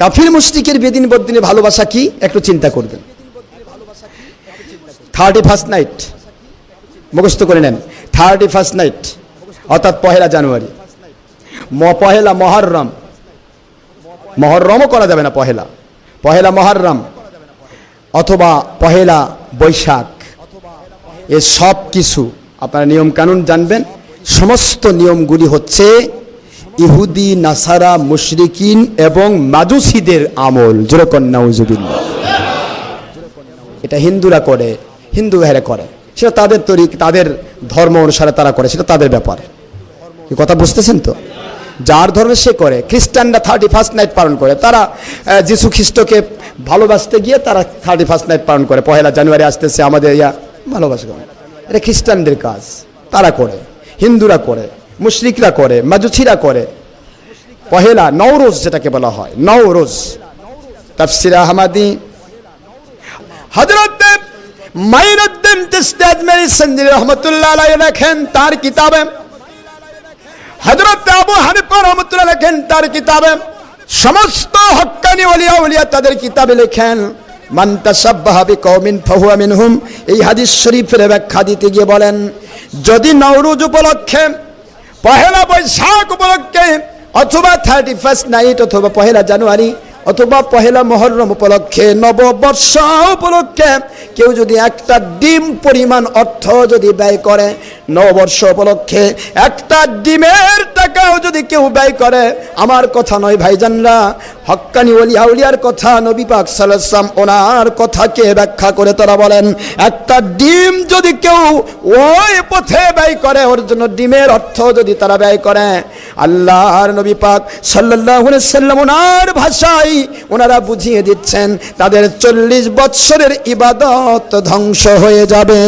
কাফির মুশরিকের বেদিন বদিনে ভালোবাসা কি? একটু চিন্তা করবেন। থার্টি ফার্স্ট নাইট মুখস্থ করে নেন। থার্টি ফার্স্ট নাইট অর্থাৎ পহেলা জানুয়ারি। ম পহেলা মহরম। মহরমও করা যাবে না পহেলা। পহেলা মহরম। অথবা পহেলা বৈশাখ। এ সব কিছু আপনারা নিয়ম কানুন জানবেন। সমস্ত নিয়মগুলি হচ্ছে ইহুদি, নাসারা, মুশরিকিন এবং মাজুসিদের আমল। যেরকম নাউজুবিল্লাহ। এটা হিন্দুরা করে, হিন্দু ভাইরা করে। সেটা তাদের তৈরি তাদের ধর্ম অনুসারে তারা করে, সেটা তাদের ব্যাপার। এই কথা বুঝতেছেন তো? যার ধর্মে সে করে, খ্রিস্টানরা থার্টি ফার্স্ট নাইট পালন করে। তারা যিশু খ্রিস্টকে ভালোবাসতে গিয়ে তারা থার্টি ফার্স্ট নাইট পালন করে। পহেলা জানুয়ারি আসতেছে আমাদের ইয়া, ভালোবাসা এটা খ্রিস্টানদের কাজ। তারা করে, হিন্দুরা করে। মুশরিকরা করে মাজুছিরা করে। পহেলা নওরোজ যেটাকে বলা হয়, নওরোজ। তাফসির আহমাদি। হজরত মাইনুদ্দিন চিশতি আজমেরি সঞ্জরি রহমতুল্লাহ আলাইহি লেখেন তার কিতাবে। হজরত আবু হানিফা রহমতুল্লাহ লেখেন তার কিতাবে। সমস্ত হক্কানি ওলিয়া উলিয়া তাদের কিতাবে লেখেন, মান তাসাব্বাহা বিকওমিন ফাহুয়া মিনহুম এই হাদিস শরীফের ব্যাখ্যা দিতে গিয়ে বলেন, যদি নওরুজ উপলক্ষে পহেলা বৈশাখ উপলক্ষে অথবা থার্টি ফার্স্ট নাইট অথবা পহেলা জানুয়ারি অথবা পহেলা মহরম উপলক্ষে নববর্ষ উপলক্ষে কেউ যদি একটা ডিম পরিমাণ অর্থ যদি ব্যয় করে নববর্ষ উপলক্ষে, একটা ডিমের টাকাও যদি কেউ ব্যয় করে, আমার কথা নয় ভাইজানরা, হক্কানি ওলিয়া উলিয়ার কথা নবী পাক সাল্লাম ওনার কথাকে ব্যাখ্যা করে তারা বলেন, একটা ডিম যদি কেউ ওই পথে ব্যয় করে, ওর জন্য ডিমের অর্থ যদি তারা ব্যয় করে আল্লাহর নবী পাক সাল্লাহ সাল্লাম ওনার ভাষায় ওনারা বুঝিয়ে দিচ্ছেন, তাদের চল্লিশ বৎসরের ইবাদত ধ্বংস হয়ে যাবে।